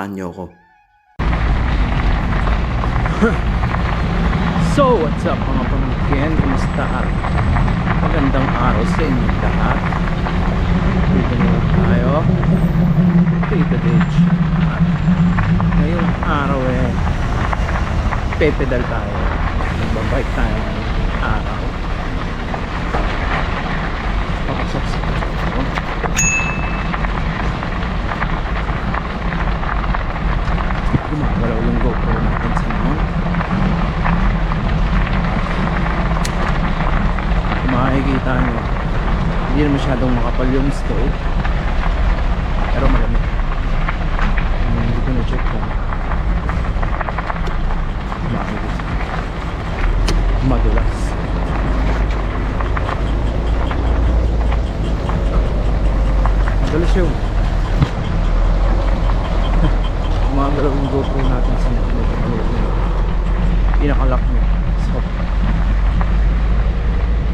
Samahan niyo ako. So, what's up mga pamangkin? Kumusta magandang araw sa inyo lahat. Dito na tayo. Dito Ditch. Ngayong araw eh, pepedal tayo. Nagbabike tayo ngayong araw. Papasapsap ako. Gumagalaw yung GoPro natin sa noon. Kung makikita nyo hindi na masyadong makapal yung stove. Pero malamig. Hindi ko na check kung makikita madulas. Madulas yun gumagalaw yung GoPro natin sa pinakalock niya so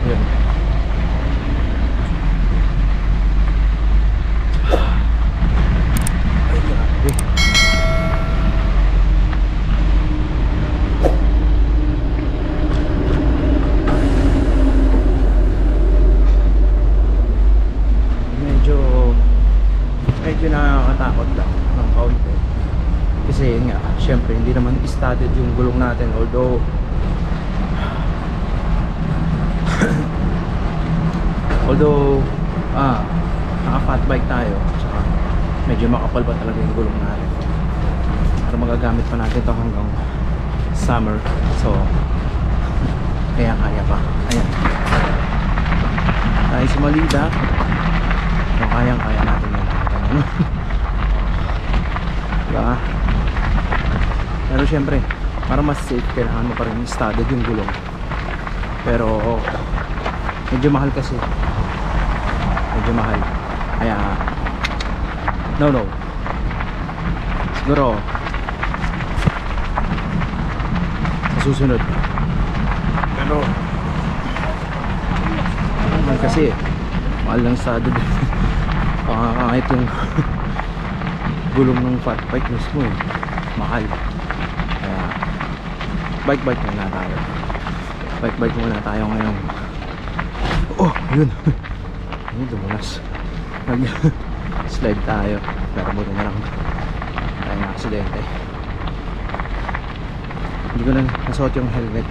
yun ay grabe medyo medyo nakakatakot lang ng kaunti kasi yun nga syempre hindi naman studded yung gulong natin although although ah naka fat bike tayo tsaka medyo makapal pa talaga yung gulong natin. Pero magagamit pa natin to hanggang summer. So kaya kaya pa. Ayan. Tayo sa Malida so kayang kaya natin yan Ganun. diba pero syempre para mas safe kailangan mo pa rin studded yung gulong. Pero medyo mahal kasi. Medyo mahal. Kaya no no. Siguro sa susunod. Pero mahal kasi mahal lang sa dud kahit yung gulong ng fat bike mismo eh. Mahal bike bike muna tayo. Bike bike muna tayo ngayon. Oh yun. Yun dumulas. Nag slide tayo. Pero buti na lang. Tayo na aksidente. Hindi ko na nasuot yung helmet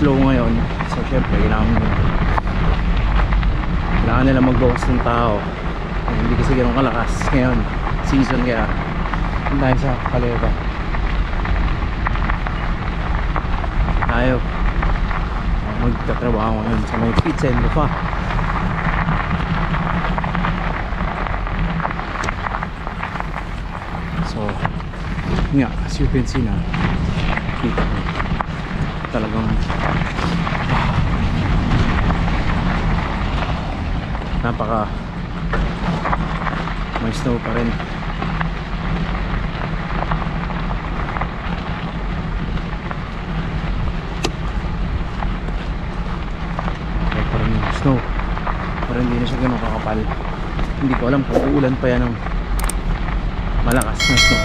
slow ngayon. So syempre kailangan kailangan nila magbawas ng tao. Eh, hindi kasi ganun kalakas ngayon season kaya. Tayo sa Caleva tayo. Magtatrabaho ngayon sa may pizza and lupa so nga as you can see na kita talagang napaka may snow pa rin. Kahit pa rin snow. Pero hindi na siya ganun kakapal. Hindi ko alam kung uulan pa yan ng malakas na snow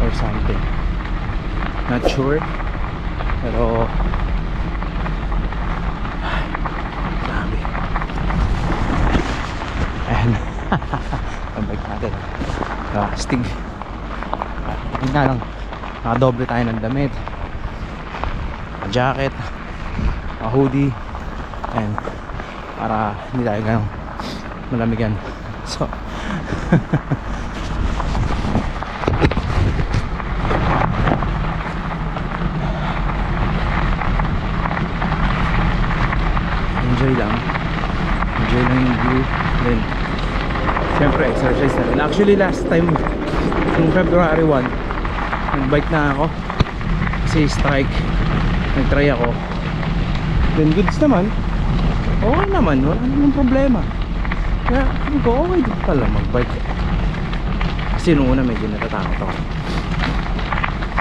or something. Not sure. Pero ay, grabe ayan ang bike natin. Ah, astig ah, yun nga lang. Nakadoble tayo ng damit. A jacket. A hoodie. And para hindi tayo ganun malamigan so enjoy lang enjoy lang yung view then Siyempre, exercise na rin. Actually, last time, nung February 1, nagbike na ako. Kasi strike, nagtry ako. Then goods naman. Okay naman, wala namang problema. Kaya, sabi ko, okay din pala magbike. Kasi nung una medyo natatakot ako.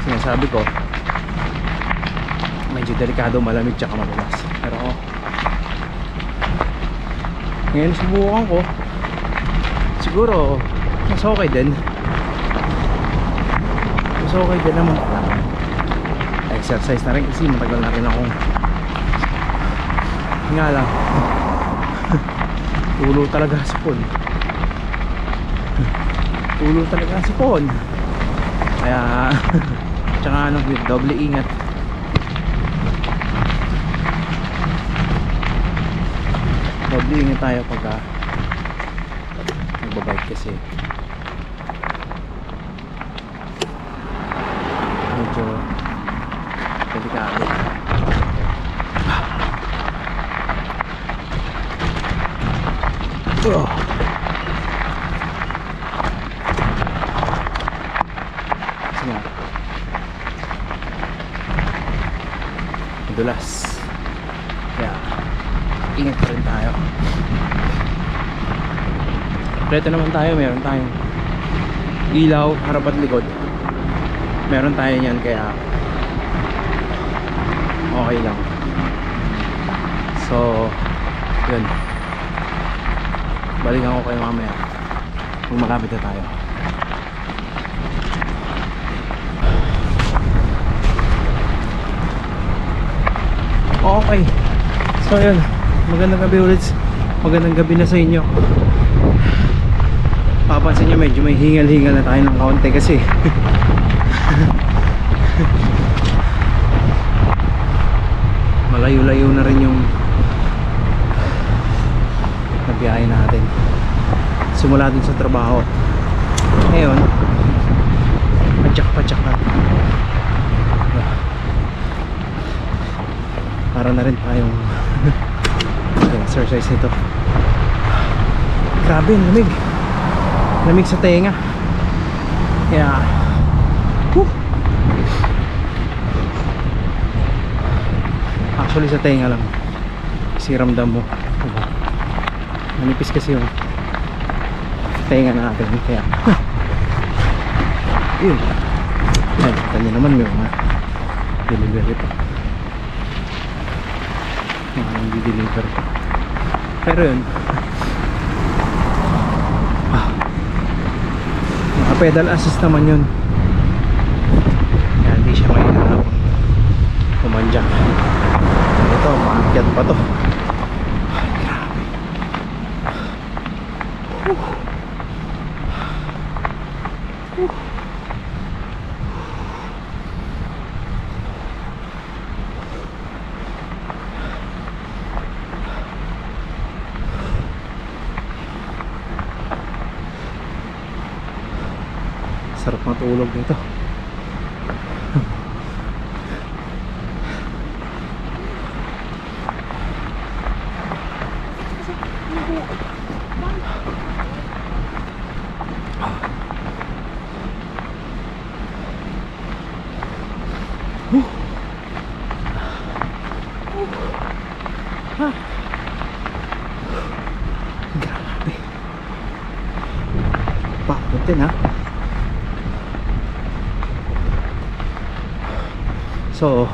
Sinasabi ko, medyo delikado, malamig tsaka madulas. Pero, ngayon subukan ko, siguro, mas okay din. Mas okay din naman. Exercise na rin kasi matagal na rin akong nga lang. Tulo talaga sa phone tulo talaga sa phone kaya tsaka ano doble ingat. Doble ingat tayo pagka nagbabike kasi medyo delikado Ugh. Kasi nga Madulas Kaya Ingat pa rin tayo. Kompleto naman tayo. Meron tayong Ilaw, harap at likod. Meron tayo niyan kaya Okay lang So Yun balikan ko kayo mamaya. Kung malapit na tayo. Okay. So yun. Magandang gabi ulit. Magandang gabi na sa inyo. Papansin nyo medyo may hingal-hingal na tayo ng kaunti kasi malayo-layo na rin yung na biyahe natin dun sa trabaho. Ngayon padyak padyak na. Para na rin tayong exercise nito. Grabe ang lamig. Lamig sa tenga. Kaya whew. actually sa tenga lang. Kasi ramdam mo. Diba? manipis kasi yung tenga natin kaya. Yun. Ay kita nyo naman may mga delivery pa. Mga nang deliver pa. Pero yun. Ah, mga pedal assist naman yun. Kaya hindi siya mahirap pumanjak ito maakyat pa to sarap matulog nito. Grabe. Bakit din ha So,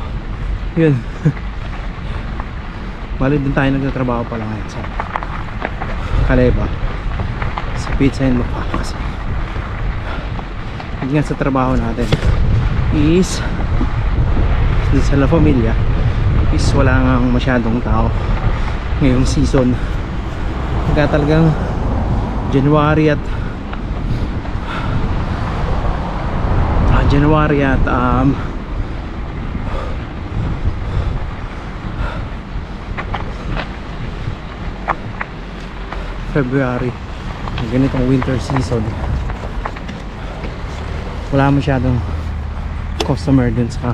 yun. Bali din tayo nagtatrabaho pala ngayon sa Kaleba. Sa Pizza and Mukha kasi. Hindi nga sa trabaho natin is sa La Familia is wala nga masyadong tao ngayong season. Kaya talagang January at ah, January at um, February. Ganitong winter season. Wala masyadong customer dun sa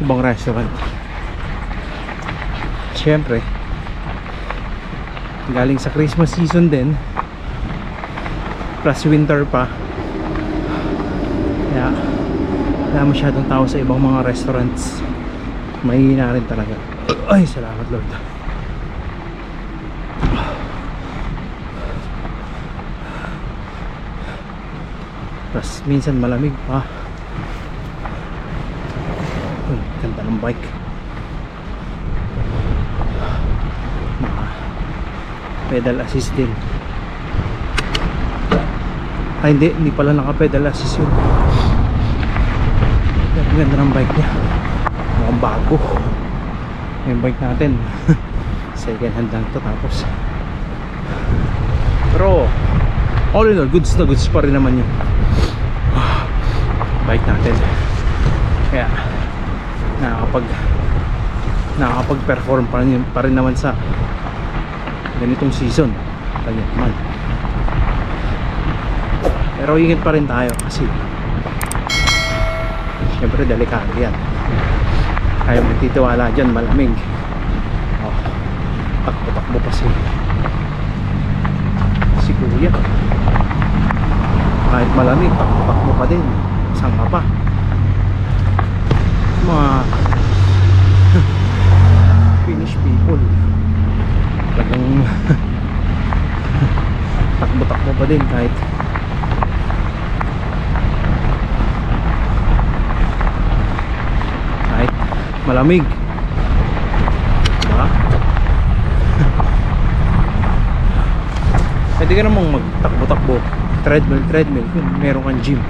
ibang restaurant. Syempre galing sa Christmas season din. Plus winter pa. Kaya wala masyadong tao sa ibang mga restaurants. Mahina rin talaga. Ay salamat lord Tapos minsan malamig pa. Uy, ganda ng bike. Naka pedal assist din. Ay hindi, hindi pala naka pedal assist yun. Ang ganda ng bike niya. Mukhang bago. Yung bike natin. Second hand lang to tapos. Pero all in all, goods na goods pa rin naman yun bike natin. Kaya nakakapag nakakapag perform pa rin, pa rin naman sa ganitong season. Ganyan man pero ingat pa rin tayo kasi syempre delikado yan. Kaya magtitiwala dyan malamig. Oh, takbo takbo pa si si kuya. Kahit malamig takbo takbo pa din isang ka pa? Mga Finnish people. Talagang takbo takbo pa din kahit kahit malamig. Diba? pwede ka namang magtakbo-takbo. Treadmill treadmill. Meron kang gym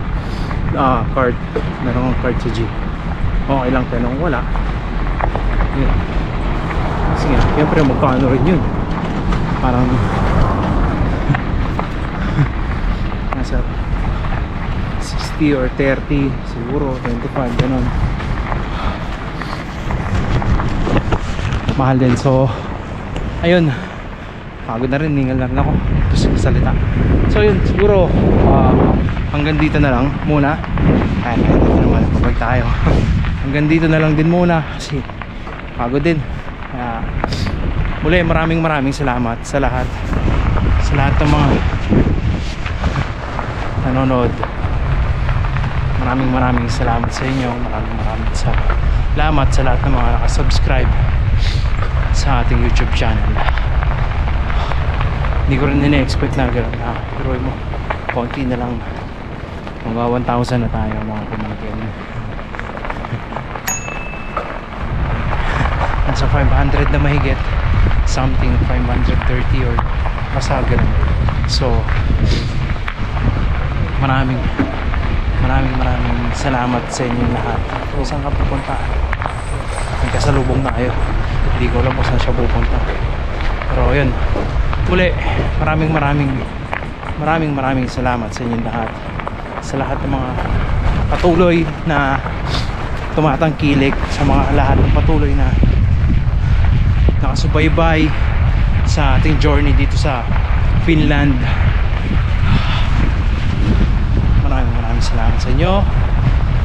ah, card. Meron kang card sa gym okay lang pero wala. Yun. Kasi nga syempre magkano rin yun? Parang nasa 60 or 30 siguro 25 ganun. Mahal din so ayun. Pagod na rin ningal na rin ako tapos salita. So yun siguro ah, hanggang dito na lang muna. Ay dito naman pabag tayo. Hanggang dito na lang din muna. Kasi pagod din. Kaya muli maraming maraming salamat sa lahat. Sa lahat ng mga nanonood. Maraming maraming salamat sa inyo. Maraming maraming sa salamat sa lahat ng mga nakasubscribe sa ating youtube channel. Hindi ko rin nina-expect na gano'n na pero mo. Konti na lang mga 1,000 na tayo mga pamangkin. Nasa 500 na mahigit. Something 530 or basta ganun. So maraming maraming maraming salamat sa inyong lahat. Kung saan ka pupunta nagkasalubong tayo hindi ko alam kung saan siya pupunta. Pero yun. Muli maraming maraming maraming maraming salamat sa inyong lahat sa lahat ng mga patuloy na tumatangkilik sa mga lahat ng patuloy na nakasubaybay sa ating journey dito sa Finland. Maraming maraming salamat sa inyo.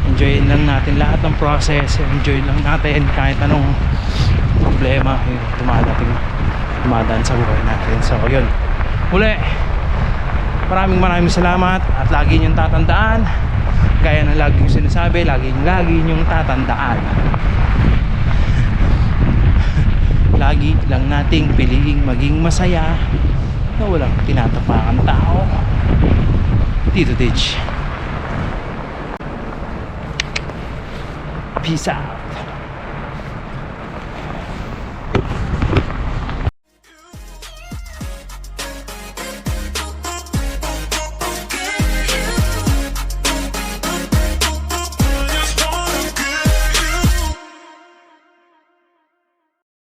Enjoyin lang natin lahat ng process. Enjoy lang natin kahit anong problema yung dumadating dumadaan sa buhay natin. So yun. Muli maraming maraming salamat at lagi niyong tatandaan gaya ng lagi yung sinasabi lagi lagi niyong tatandaan. Lagi lang nating piliing maging masaya na walang tinatapakan tao. Dito Ditch peace out